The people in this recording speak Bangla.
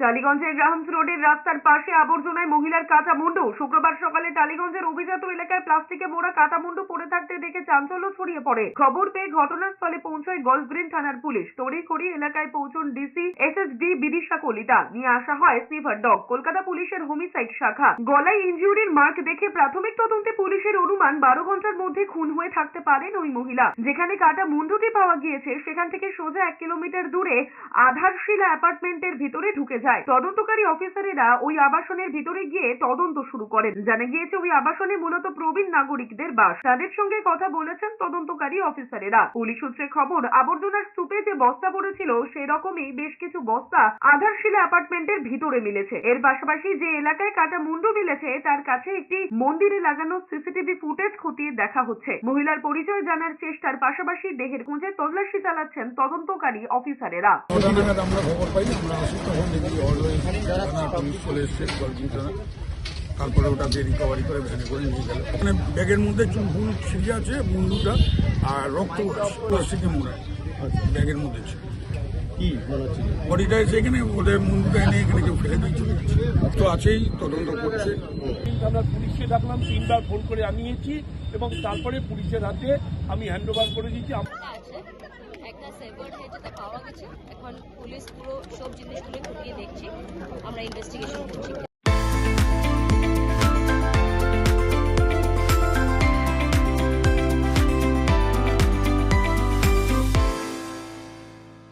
টালিগঞ্জের গ্রাহামস রোডের রাস্তার পাশে আবর্জনায় মহিলার কাটা মুন্ডু। শুক্রবার সকালে টালিগঞ্জের অভিজাত এলাকায় প্লাস্টিকে মোড়া কাটা মুন্ডু পড়ে থাকতে দেখে চাঞ্চল্য ছড়িয়ে পড়ে। খবর পেয়ে ঘটনাস্থলে পৌঁছায় গলফগ্রিন থানার পুলিশ। তড়িঘড়ি এলাকায় পৌঁছন ডিসি এসএসডি বিদিশা কলিতা। নিয়ে আসা হয় সিভার ডগ, কলকাতা পুলিশের হোমিসাইড শাখা। গলায় ইনজুরির মার্ক দেখে প্রাথমিক তদন্তে পুলিশের অনুমান বারো ঘণ্টার মধ্যে খুন হয়ে থাকতে পারেন ওই মহিলা। যেখানে কাটা মুন্ডুটি পাওয়া গিয়েছে, সেখান থেকে সোজা এক কিলোমিটার দূরে আধারশিলা অ্যাপার্টমেন্টের ভিতরে ঢুকে যায়। তদন্তকারী অফিসারেরা ওই আবাসনের ভিতরে গিয়ে তদন্ত শুরু করেন। জানা গিয়েছে ওই আবাসনে মূলত প্রবীণ নাগরিকদের বাস। তাদের সঙ্গে কথা বলেছেন তদন্তকারী অফিসারেরা। পুলিশ সূত্রে খবর, আবর্জনার স্তূপে যে বস্তা পড়েছিল, সেরকমই বেশ কিছু বস্তা আধারশিলা অ্যাপার্টমেন্টের ভিতরে মিলেছে। এর পাশাপাশি যে এলাকায় কাটা মুন্ডু মিলেছে, তার কাছে একটি মন্দিরে লাগানো সিসিটিভি ফুটেজ খতিয়ে দেখা হচ্ছে। মহিলার পরিচয় জানার চেষ্টার পাশাপাশি দেহের খুঁজে তল্লাশি চালাচ্ছেন তদন্তকারী অফিসারেরা। আমরা খবর পাই আমরা পুলিশ চলে এসছে তারপরে ওটাকে রিকভারি করে ভ্যানে করে নিয়ে গেল। ওখানে ব্যাগের মধ্যে চুল ফুল ছিঁড়ে আছে মুন্ডুটা আর রক্ত প্লাস্টিকে মোড়া ব্যাগের মধ্যে ছিল। কি বডিটা এসে এখানে ওদের মুন্ডুটা এনে এখানে কেউ ফেলে দিয়ে তো আছেই তদন্ত করছে। আমরা পুলিশকে ডাকলাম তিনবার ফোন করে আনিয়েছি এবং তারপরে পুলিশের হাতে আমি হ্যান্ড ওভার করে দিয়েছি। একটা সেভার হেডেতে পাওয়া গেছে। এখন পুলিশ পুরো সব জিনিসগুলো আমরা ইনভেস্টিগেশন করছি।